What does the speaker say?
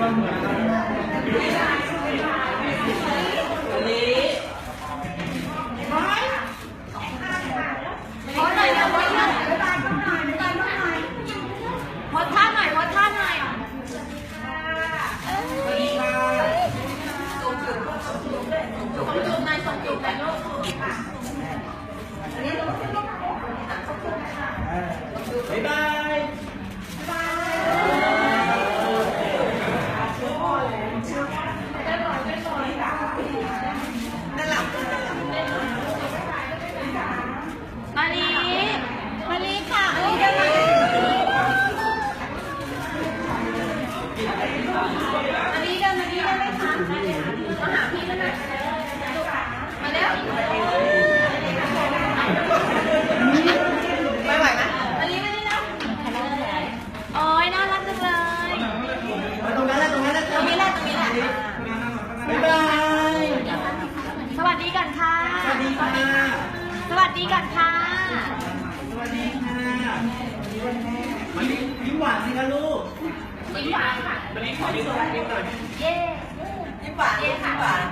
วันนี้บ๊ายบาย มาลีเดินมาลีได้ไหมคะมาหาพี่แล้วนะมาแล้วไม่ไหวไหมมาลีมาลีนะโอ้ยน่ารักจังเลยมาตรงนั้นแหละตรงนั้นแหละตรงนี้แหละตรงนี้แหละบ๊ายบายสวัสดีกันค่ะ สวัสดีค่ะสวัสดีกันค่ะสวัสดีค่ะมาลิ้มยิ้มหวานสิคะลูกยิ้มหวาน ค่ะมาลิ้มขอยิ้มหวานยิ้มหน่อยเย้ยิ้มหวานเย้ค่ะยิ้มหวาน